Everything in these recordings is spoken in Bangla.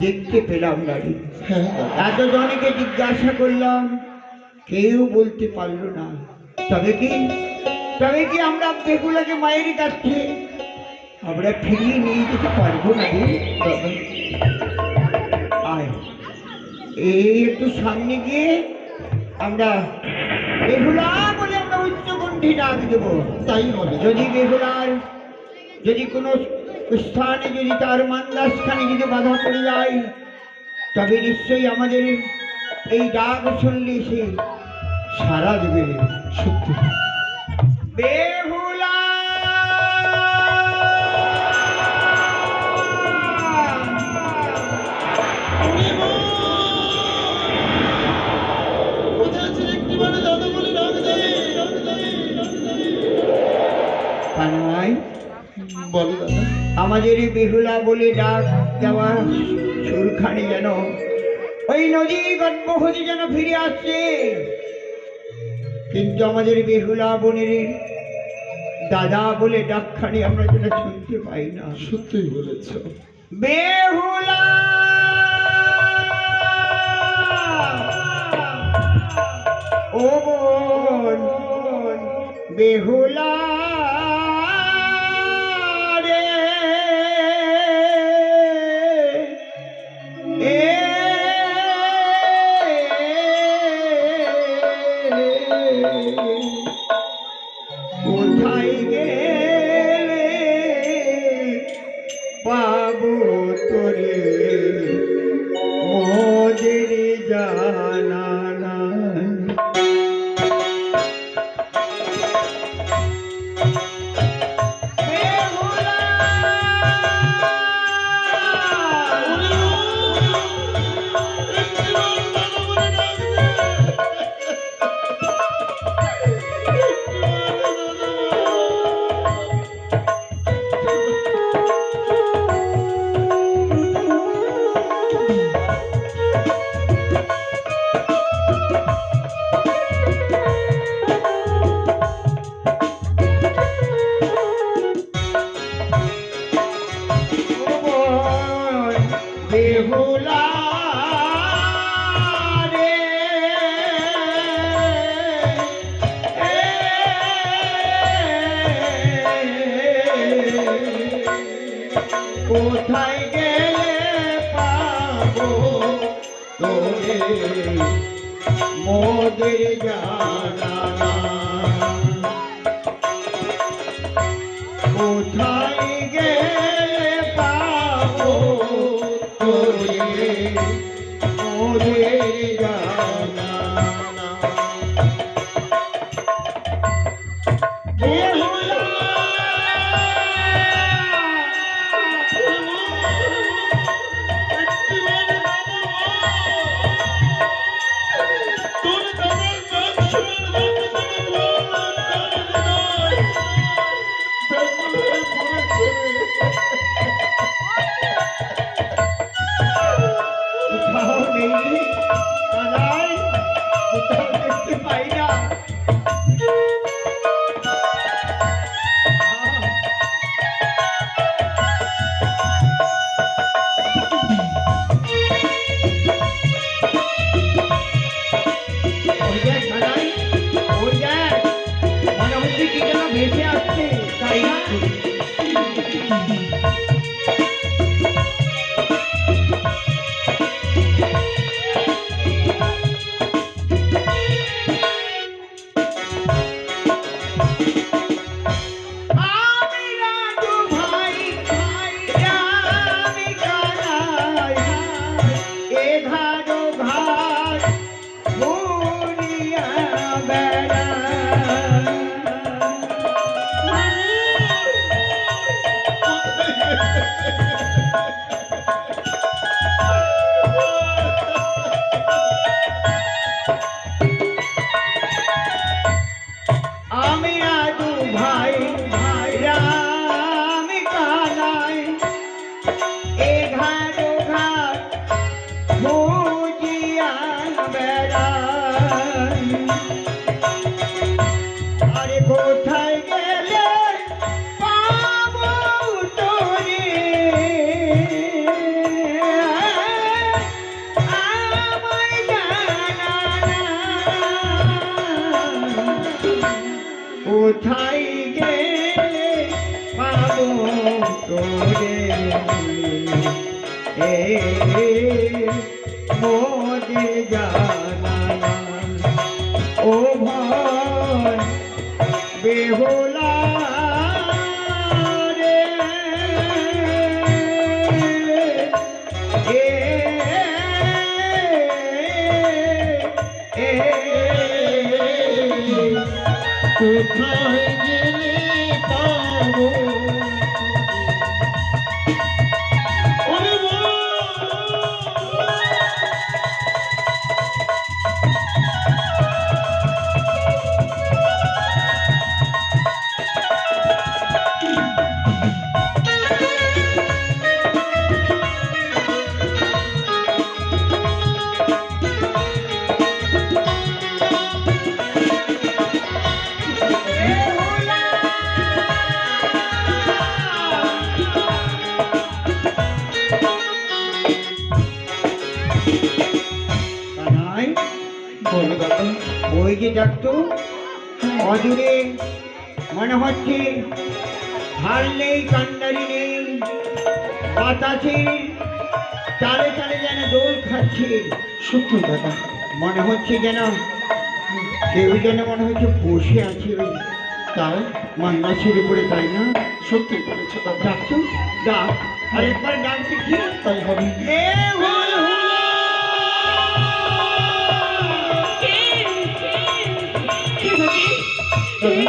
দেখতে পেলাম গাড়ি হ্যাঁ। এত জনকে জিজ্ঞাসা করলাম কেউ বলতে পারল না। তবে কি? তবে কি আমরা বেগুলাকে মায়ের কাছে আমরা ফিরিয়ে নিয়ে যেতে পারব না আয়। এই একটু সামনে গিয়ে আমরা বেহুলা বলে আমরা উচ্চকণ্ঠী ডাক দেবো। তাই হবে যদি বেহুলার যদি কোনো স্থানে যদি তার মান্দাসখানে যদি বাধা পড়ে যায়, তবে নিশ্চয়ই আমাদের এই ডাক শুনলে সে সারা দেবে সত্যি বেহুলা দাদা আমাদের এই বেহুলা বলে ডাক দেওয়ার সুরখানি যেন। ওই নদীর গর্ভ হতে যেন ফিরে আসছে। কিন্তু আমাদের বেহুলা বোনের দাদা বলে ডাকখানি আমরা যেন শুনতে পাই না। সত্যিই বলেছ। বেহুলা! ও বোন বেহুলা! जाना তোরে মোদের জানা কোথায় গেলে পাবো তোরে পাই বেহুলা রে এ ওই অদূরে মনে হচ্ছে, হাল নেই কান্ডারি নেই বাতাসের তালে তালে যেন দোল খাচ্ছে। সত্যি দাদা মনে হচ্ছে যেন কেউ যেন মনে হচ্ছে বসে আছে ওই তাই মান্নাসের উপরে, তাই না? সত্যি বলেছ দাদা ডাকতো ডাক। আরেকবার ডাক দেখি, তাই হবে। এই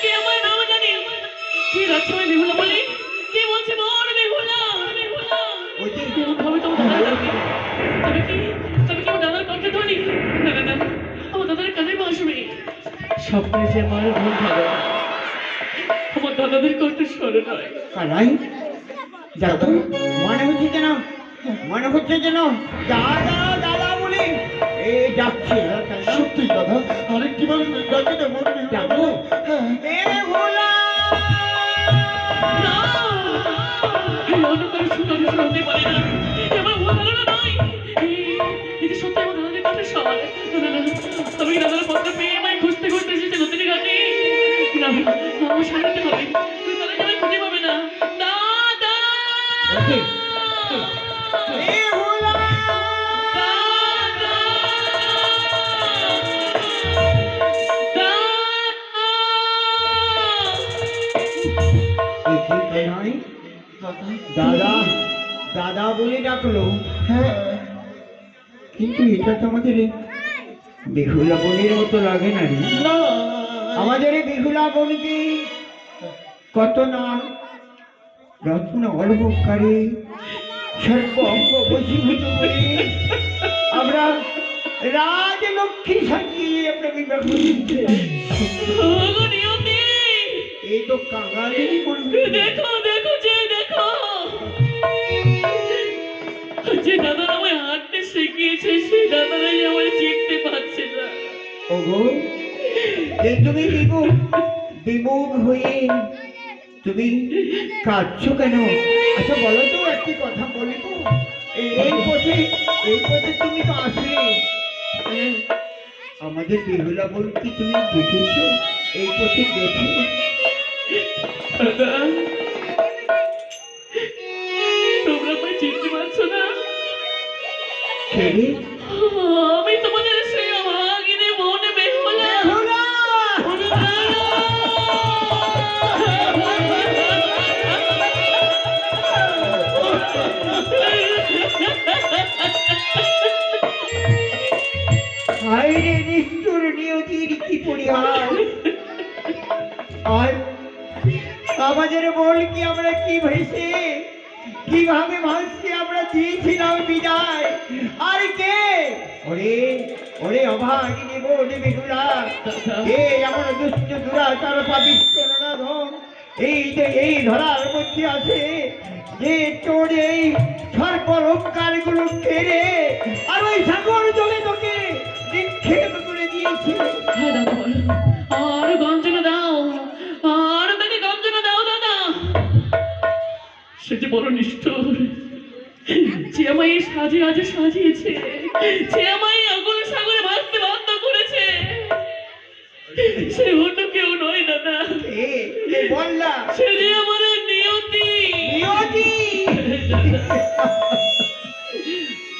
কে বলে বলছে মোর বেহুলা ভাবে তোমার আমার দাদার কানে দাদাদের কণ্ঠে দেখো মনে হচ্ছে যেন, মনে হচ্ছে যেন, দাদা দাদা বলে এ ডাকছে তাই না? সত্যি দাদা আরেকটি বার ডাকে সত্যি কথা সব না। না না পেয়ে আমায় খুঁজতে খুঁজতে এসেছে নদীর ঘাটে না আমার সামনে হবে। তুই তাহলে খুঁজে পাবে না? দাদা দাদা দাদা বলে ডাকলো। হ্যাঁ কিন্তু এটা তো আমাদের বেহুলা বোনের মতো লাগে না রে। আমাদের এই বেহুলা বোনকে কত নাম রত্ন অলঙ্কারে সর্ব অঙ্গ বশীভূত করে আমরা রাজলক্ষ্মী সাজিয়ে আমরা বিবাহ করছি এই তো কাঙালি দেখো দেখো যে যে দাদা আমায় হাঁটতে শিখিয়েছে সেই দাদারাই আমায় চিনতে পারছে না। ওগো যে তুমি বিমুখ বিমুখ হয়ে তুমি কাঁদছো কেন? আচ্ছা বলো তো একটি কথা বলি তো। এই এই পথে এই পথে তুমি তো আসলে। হ্যাঁ, আমাদের বেহুলা বল কি তুমি দেখেছ? এই পথে দেখে? তোমরা চিনতে পারছ না? আমি তোমাদের সেই অভাগিনী বোন বেহুলা। বেহুলা! রে নিষ্ঠুর নিয়তির কি পরিহার? আর আমাদের বল কি আমরা কি ভেসে? কীভাবে ভাসকে আমরা দিয়েছিলাম বিদায়? ওরে অভাগিনী বোন বেগুলা কে এমন দুষ্ট দুরাচার পাবিষ্ট নরাধম এই যে এই ধরার মধ্যে আছে যে তোর এই সর্বরোপকারগুলো কেড়ে আর ওই সাগর জলে তোকে নিক্ষেপ করে দিয়েছে। আর গঞ্জনা দাও, আর তাকে গঞ্জনা দাও, দাদা। সে যে বড় নিষ্ঠুর, যে আমায় সাজে আজে সাজিয়েছে, যে আমায় সাগরে ভাসতে বাধ্য করেছে। সে অন্য কেউ নয় দাদা। সে যে আমার নিয়তি। নিয়তি?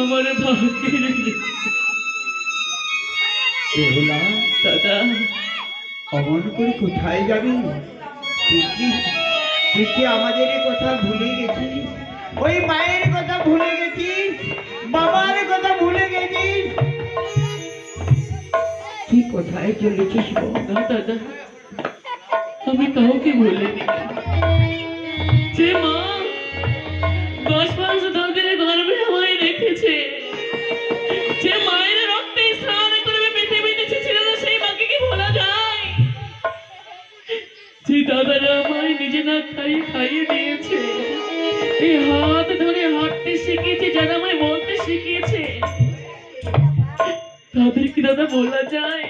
আমার ভাগ্যের বেহুলা দাদা। অমন করে কোথায় যাবি? তুই কি তুই কি আমাদের কথা ভুলে গেছিস? ওই মায়ের কথা ভুলে চলেছিস গো? না দাদা আমি কাউকে বলিনি খাইয়ে দিয়েছে। এই হাত ধরে হাঁটতে শিখিয়েছে, যারা আমায় বলতে শিখিয়েছে। তাদের কি দাদা বলা যায়।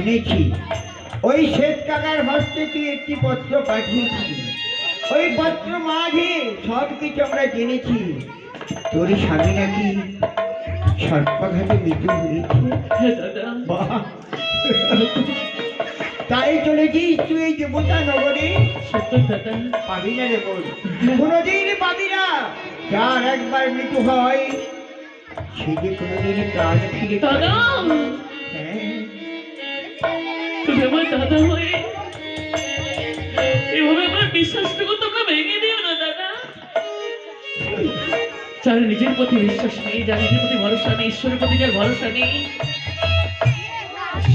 শুনেছি। ওই শেখ কাকার হস্তে তুই একটি পত্র পাঠিয়েছিস ওই পত্র মাঝে সব কিছু আমরা জেনেছি। তোর স্বামী নাকি সর্পাঘাতে মৃত্যু হয়েছে হ্যাঁ! তাই চলেছিস তুই এই দেবতা নগরে? পাবি না রে বোন কোনোদিন পাবি না। যার একবার মৃত্যু হয় সে যে কোনোদিন প্রাণ ফিরে তুমি নিজের প্রতি বিশ্বাস নেই যার নিজের প্রতি ভরসা নেই ঈশ্বরের প্রতি যার ভরসা নেই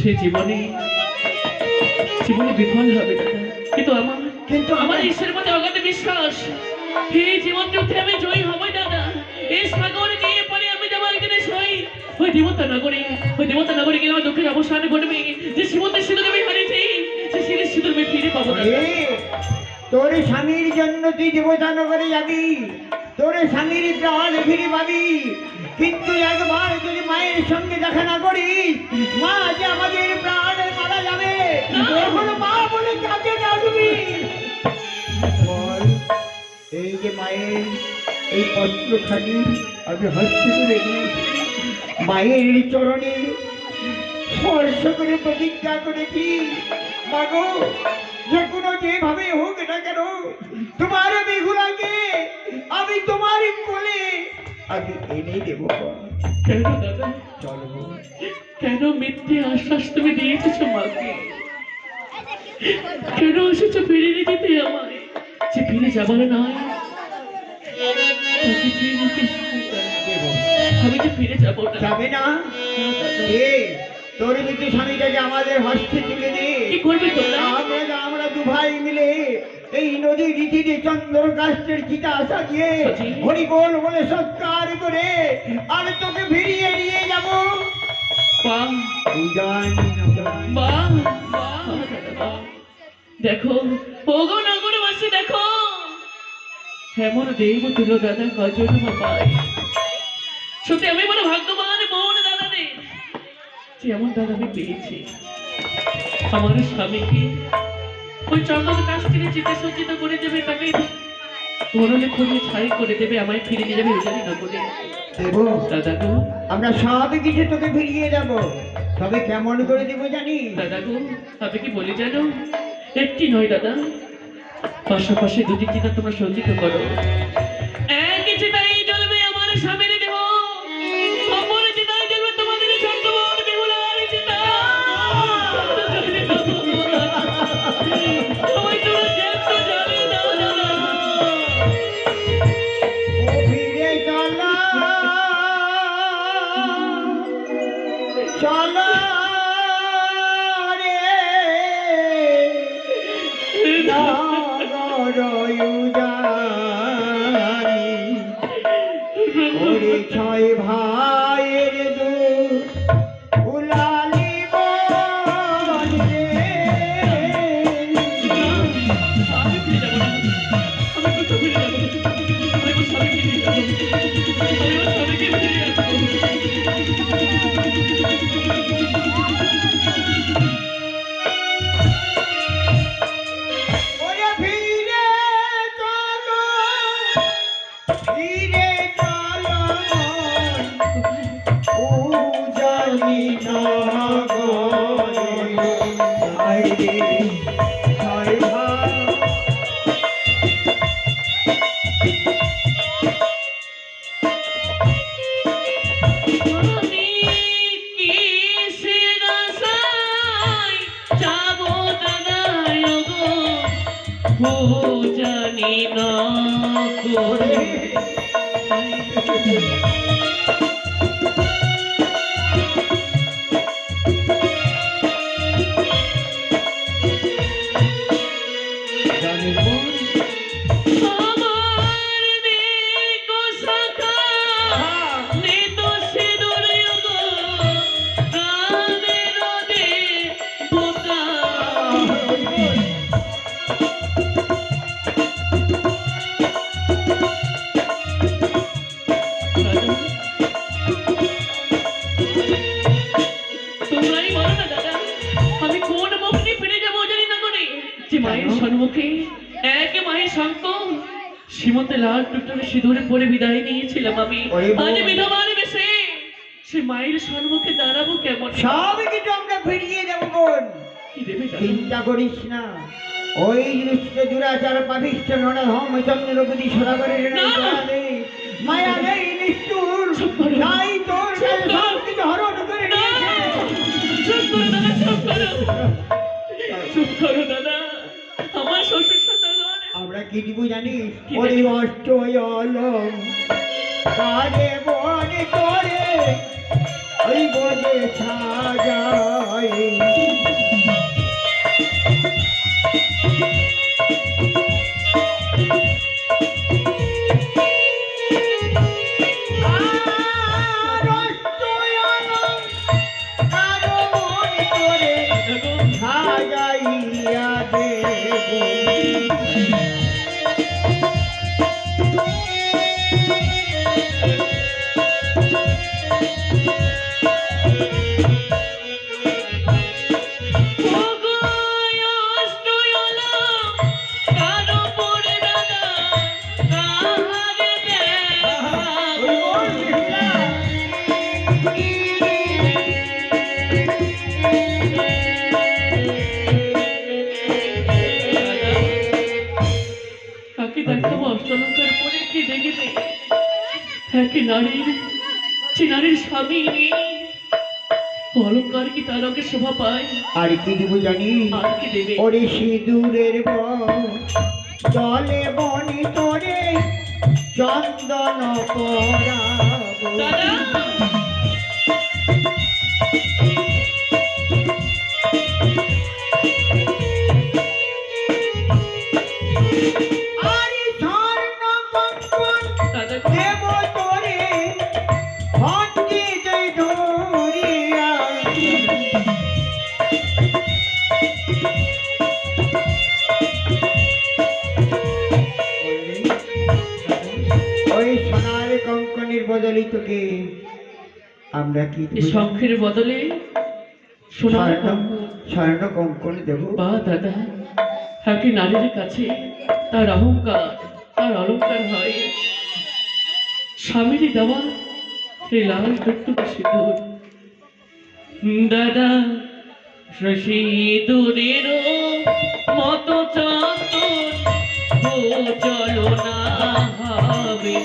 সে জীবনে জীবনে বিফল হবে কিন্তু আমার কিন্তু আমার ঈশ্বরের প্রতি অগাধ বিশ্বাস এই জীবন যুদ্ধে আমি জয়ী হবই দাদা। এই সাগর দেবতা নগরে ওই দেবতা নগরে গেলে আমার দুঃখের অবসান ঘটবে। যে সীমন্তের সিঁদুর আমি হারিয়েছি সে সিঁড়ির সিঁদুর আমি ফিরে পাবো তোর স্বামীর জন্য তুই দেবতা নগরে যাবি তোর স্বামীর প্রাণ ফিরে পাবি। কিন্তু একবার যদি মায়ের সঙ্গে দেখা না করিস মা যে আমাদের প্রাণ মারা যাবে তখন মা বলে কাকে ডাকবি? এই যে মায়ের এই পত্রখানি আমি হস্তে করে মায়ের চরণে স্পর্শ করে প্রতিজ্ঞা করেছি। মাগো যে কোনো যেভাবে হোক না কেন তোমার বেগুলাকে আমি তোমার কোলে আমি এনে দেব। কেন দাদা? চলো। কেন মিথ্যে আশ্বাস তুমি দিয়েছ মাকে? কেন এসেছ ফিরে যেতে আমায়? যে ফিরে যাবার নয়। আমি যে ফিরে যাব না। যাবে না? তোর কিন্তু স্বামীটাকে আমাদের হস্তে তুলে দে। কি করবে তোমরা আমরা আমরা দু ভাই মিলে এই নদীর রীতিতে চন্দ্র কাষ্টের চিতা সাজিয়ে সাজিয়ে? হরিবোল বলে সৎকার করে আর তোকে ফিরিয়ে নিয়ে যাব। মা উজান মা মা দেখো দেখো। হেমন দেব তুল দাদা কজন পাই সত্যি আমি বড় ভাগ্যবান বোন দাদা রে। যে এমন দাদা আমি পেয়েছি। আমার স্বামীকে ওই চন্দন কাছ থেকে চিতে সজ্জিত করে দেবে তাকে। মরণে খুঁজে ছাই করে দেবে আমায় ফিরে নিয়ে যাবে উজানি নগরে দেব। দাদা গো। আমরা সব কিছু তোকে ফিরিয়ে যাব। তবে কেমন করে দেবো জানি দাদা গো আমি কি বলি জানো? একটি নয় দাদা পাশাপাশি দুটি চিতা তোমরা সজ্জিত করো। না করে মায়ের সম্মুখে এক মায়ের সঙ্গ সীমন্তে লাল টুকটুকে সিঁদুরে পরে বিদায় নিয়েছিলাম আমি। আজ বিধবার বেশে। সে মায়ের সম্মুখে দাঁড়াবো কেমন? সব কিছু আমরা ফিরিয়ে দেবো বোন। কি দেবে দাদা? চিন্তা করিস না। ওই দুষ্ট দুরাচার পাপিষ্ঠ নড়া চন্দ্রপতি সদাগরের না। নেই মায়া নেই নিষ্ঠুর। করো। তাই তোর সব কিছু হরণ করে না! নিয়েছে। চুপ করো। চুপ করো। চুপ করো কি দিব জানিস কি ওই দেব? অষ্ট অলম কাজে বনে করে ওই বোঝে সাজায় আর অষ্ট অলঙ্কার কি তার ওকে শোভা পায়। আর কি দিব জানি? আর কি দেবে? ওরে সিঁদুরের জলে বনি তোরে চন্দন পরাবো। দাদা! আরে বদলে আমরা কি শঙ্খের বদলে স্বর্ণ কঙ্কন। দেব। বা দাদা একে নারীর কাছে তার অহংকার তার অলঙ্কার হয়। স্বামীরই দেওয়া সেই লাল টুকটুকে সিঁদুর। দাদা সিঁদুরের মতো চন্দন ও চলো না হবে